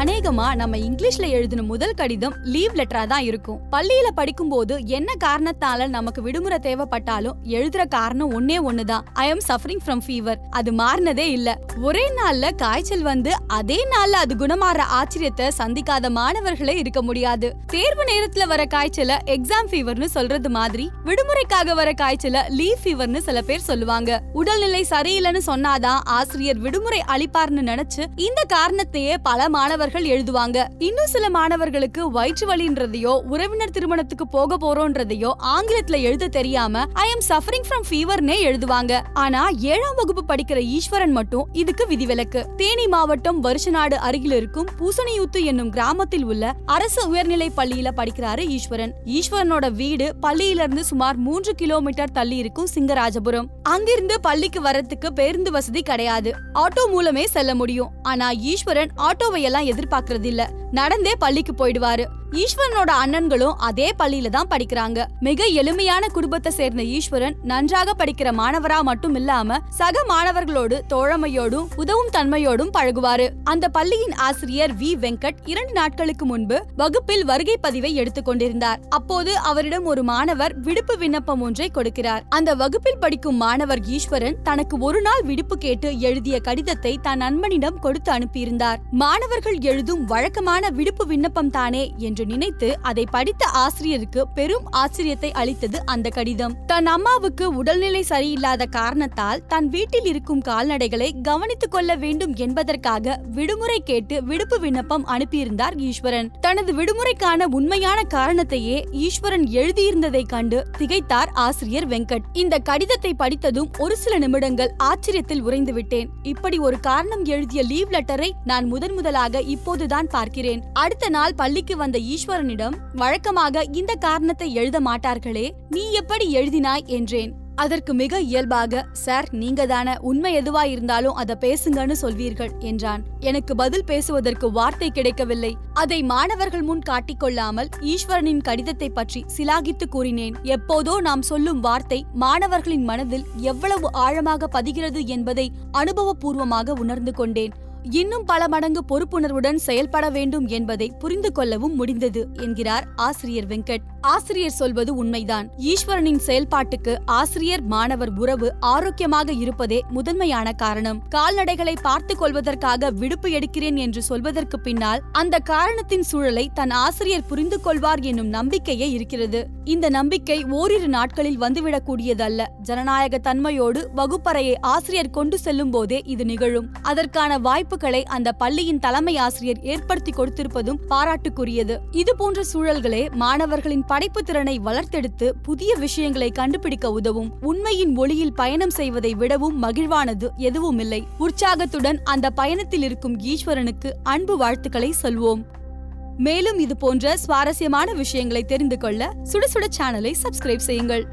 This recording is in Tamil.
அநேகமா நம்ம இங்கிலீஷ்ல எழுதின முதல் கடிதம் லீவ் லெட்டரா தான் இருக்கும். பள்ளியில படிக்கும் போது என்ன காரணத்தால நமக்கு விடுமுறை தேவைப்பட்டாலும் எழுதுற காரணம் ஒன்னே ஒண்ணுதான். I am suffering from fever அது மாறினதே இல்ல. ஒரே நாள்ல காய்ச்சல் வந்து அதே நாள்ல அது குணமாற ஆச்சரியத்தை சந்திக்காத மாணவர்களே இருக்க முடியாது. தேர்வு நேரத்துல வர காய்ச்சல எக்ஸாம் ஃபீவர்னு சொல்றது மாதிரி விடுமுறைக்காக வர காய்ச்சல லீவ் ஃபீவர்னு சில பேர் சொல்லுவாங்க. உடல்நிலை சரியில்லைன்னு சொன்னாதான் ஆசிரியர் விடுமுறை அளிப்பார்னு நினைச்சு இந்த காரணத்தையே பல மாணவர்கள் எழுதுவாங்க. இன்னும் சில மாணவர்களுக்கு வயிற்று வலின்றதையோ உறவினர் திருமணத்துக்கு போக போறோன்றதையோ ஆங்கிலத்துல எழுத தெரியாம ஐ எம் சஃபரிங் ஃப்ரம் ஃபீவர்னே எழுதுவாங்க. ஆனா ஏழாம் வகுப்பு படிக்கிற ஈஸ்வரன் மட்டும் இதுக்கு விதிவிலக்கு. தேனி மாவட்டம் வருஷநாடு அருகில் இருக்கும் பூசணியூத்து என்னும் கிராமத்தில் உள்ள அரசு உயர்நிலை பள்ளியில படிக்கிறாரு ஈஸ்வரன். ஈஸ்வரனோட வீடு பள்ளியில இருந்து சுமார் மூன்று கிலோமீட்டர் தள்ளி இருக்கும் சிங்கராஜபுரம். அங்கிருந்து பள்ளிக்கு வரத்துக்கு பேருந்து வசதி கிடையாது. ஆட்டோ மூலமே செல்ல முடியும். ஆனா ஈஸ்வரன் ஆட்டோவை எல்லாம் எதிர்பார்க்கறது இல்ல நடந்தே பள்ளிக்கு போயிடுவாரு. ஈஸ்வரனோட அண்ணன்களும் அதே பள்ளியில தான் படிக்கிறாங்க. மிக எளிமையான குடும்பத்தை சேர்ந்த ஈஸ்வரன் நன்றாக படிக்கிற மாணவரா மட்டும் இல்லாம சக மாணவர்களோடு தோழமையோடும் உதவும் தன்மையோடும் பழகுவாரு. அந்த பள்ளியின் ஆசிரியர் வி. வெங்கட் இரண்டு நாட்களுக்கு முன்பு வகுப்பில் வருகை பதிவை எடுத்துக் கொண்டிருந்தார். அப்போது அவரிடம் ஒரு மாணவர் விடுப்பு விண்ணப்பம் ஒன்றை கொடுக்கிறார். அந்த வகுப்பில் படிக்கும் மாணவர் ஈஸ்வரன் தனக்கு ஒரு நாள் விடுப்பு கேட்டு எழுதிய கடிதத்தை தன் நண்பனிடம் கொடுத்து அனுப்பியிருந்தார். மாணவர்கள் எழுதும் வழக்கமான விடுப்பு விண்ணப்பம் தானே என்று நினைத்து அதை படித்த ஆசிரியருக்கு பெரும் ஆச்சரியத்தை அளித்தது அந்த கடிதம். தன் அம்மாவுக்கு உடல்நிலை சரியில்லாத காரணத்தால் தன் வீட்டில் இருக்கும் கால்நடைகளை கவனித்துக் கொள்ள வேண்டும் என்பதற்காக விடுமுறை கேட்டு விடுப்பு விண்ணப்பம் அனுப்பியிருந்தார் ஈஸ்வரன். தனது விடுமுறைக்கான உண்மையான காரணத்தையே ஈஸ்வரன் எழுதியிருந்ததை கண்டு திகைத்தார் ஆசிரியர் வெங்கட். இந்த கடிதத்தை படித்ததும் ஒரு சில நிமிடங்கள் ஆச்சரியத்தில் உறைந்து விட்டேன். இப்படி ஒரு காரணம் எழுதிய லீவ் லெட்டரை நான் முதன் முதலாக இப்போதுதான் பார்க்கிறேன். அடுத்த நாள் பள்ளிக்கு வந்த ஈஸ்வரனிடம் வழக்கமாக இந்த காரணத்தை எழுத மாட்டார்களே நீ எப்படி எழுதினாய்? என்றேன். அதற்கு மிக இயல்பாக சார் நீங்க தானே உண்மை எதுவா இருந்தாலும் பேசுங்கன்னு சொல்வீர்கள் என்றான். எனக்கு பதில் பேசுவதற்கு வார்த்தை கிடைக்கவில்லை. அதை மாணவர்கள் முன் காட்டிக்கொள்ளாமல் ஈஸ்வரனின் கடிதத்தை பற்றி சிலாகித்து கூறினேன். எப்போதோ நாம் சொல்லும் வார்த்தை மாணவர்களின் மனதில் எவ்வளவு ஆழமாக பதிகிறது என்பதை அனுபவபூர்வமாக உணர்ந்து கொண்டேன். இன்னும் பல மடங்கு பொறுப்புணர்வுடன் செயல்பட வேண்டும் என்பதை புரிந்து கொள்ளவும் முடிந்தது என்கிறார் ஆசிரியர் வெங்கட். ஆசிரியர் சொல்வது உண்மைதான். ஈஸ்வரனின் செயல்பாட்டுக்கு ஆசிரியர் மாணவர் உறவு ஆரோக்கியமாக இருப்பதே முதன்மையான காரணம். கால்நடைகளை பார்த்துக் கொள்வதற்காக விடுப்பு எடுக்கிறேன் என்று சொல்வதற்கு பின்னால் அந்த காரணத்தின் சூழலை தன் ஆசிரியர் புரிந்து கொள்வார் என்னும் நம்பிக்கையே இருக்கிறது. இந்த நம்பிக்கை ஓரிரு நாட்களில் வந்துவிடக்கூடியதல்ல. ஜனநாயக தன்மையோடு வகுப்பறையை ஆசிரியர் கொண்டு செல்லும் போதே இது நிகழும். அதற்கான வாய்ப்புகளை அந்த பள்ளியின் தலைமை ஆசிரியர் ஏற்படுத்தி கொடுத்திருப்பதும் பாராட்டுக்குரியது. இது போன்ற சூழல்களே மாணவர்களின் படைப்பு திறனை வளர்த்தெடுத்து புதிய விஷயங்களை கண்டுபிடிக்க உதவும் உண்மையின் ஒளியில் பயணம் செய்வதை விடவும் மகிழ்வானது எதுவும் இல்லை உற்சாகத்துடன் அந்த பயணத்தில் இருக்கும் ஈஸ்வரனுக்கு அன்பு வாழ்த்துக்களை சொல்வோம். மேலும் இது போன்ற சுவாரஸ்யமான விஷயங்களை தெரிந்து கொள்ள சுட சேனலை சப்ஸ்கிரைப் செய்யுங்கள்.